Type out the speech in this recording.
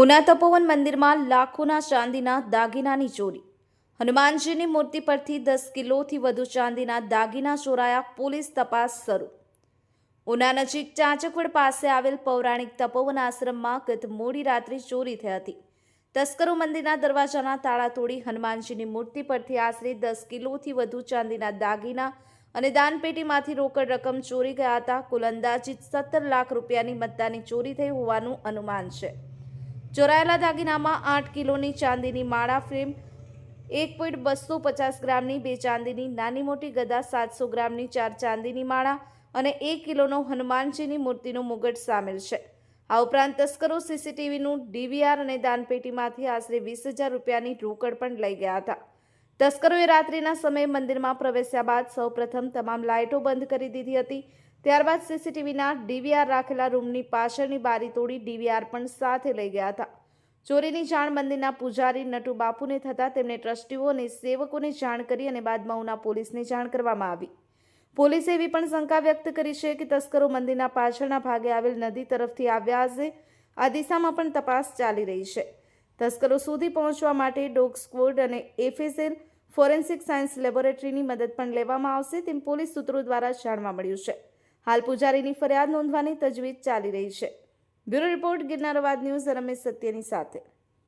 ઉના તપોવન મંદિરમાં લાખોના ચાંદીના દાગીનાની ચોરી. હનુમાનજીની મૂર્તિ પરથી દસ કિલોથી વધુ ચાંદીના દાગીના ચોરાયા પોલીસ તપાસ શરૂ. ઉના નજીક ચાંચકવડ પાસે આવેલ પૌરાણિક તપોવન આશ્રમમાં ગત મોડી રાત્રે ચોરી થઈ હતી. તસ્કરો મંદિરના દરવાજાના તાળા તોડી હનુમાનજીની મૂર્તિ પરથી આશરે દસ કિલોથી વધુ ચાંદીના દાગીના અને દાનપેટીમાંથી રોકડ રકમ ચોરી ગયા હતા. કુલ અંદાજિત સત્તર લાખ રૂપિયાની મત્તાની ચોરી થઈ હોવાનું અનુમાન છે. ચોરાયેલા દાગીનામાં આઠ કિલોની ચાંદીની માળા ફ્રેમ, એક પોઈન્ટ બસો પચાસ ગ્રામની બે ચાંદીની નાની મોટી ગદા સાતસો ગ્રામની ચાર ચાંદીની માળા અને એક કિલોનો હનુમાનજીની મૂર્તિનું મુગટ સામેલ છે. આ ઉપરાંત તસ્કરો સીસીટીવીનું ડીવીઆર અને દાનપેટીમાંથી આશરે વીસ હજાર રૂપિયાની રોકડ પણ લઈ ગયા હતા. તસ્કરોએ રાત્રિના સમયે મંદિરમાં પ્રવેશ્યા બાદ સૌપ્રથમ તમામ લાઇટો બંધ કરી દીધી હતી. ત્યારબાદ સીસીટીવીના ડીવીઆર રાખેલા રૂમની પાછળની બારી તોડી ડીવીઆર પણ સાથે લઈ ગયા હતા. ચોરીની જાણ મંદિરના પૂજારી નટુ બાપુને થતાં તેમણે ટ્રસ્ટીઓ અને સેવકોને જાણ કરી અને બાદમાં ઉના પોલીસને જાણ કરવામાં આવી. પોલીસે એવી પણ શંકા વ્યક્ત કરી છે કે તસ્કરો મંદિરના પાછળના ભાગે આવેલ નદી તરફથી આવ્યા હશે. આ દિશામાં પણ તપાસ ચાલી રહી છે. તસ્કરો સુધી પહોંચવા માટે ડોગ સ્ક્વોડ અને એફએસએલ ફોરેન્સિક સાયન્સ લેબોરેટરીની મદદ પણ લેવામાં આવશે તેમ પોલીસ સૂત્રો દ્વારા જાણવા મળ્યું છે. હાલ પૂજારીની ફરિયાદ નોંધવાની તજવીજ ચાલી રહી છે. બ્યુરો રિપોર્ટ ગિરનાર અવાજ ન્યૂઝ રમેશ સત્યની સાથે.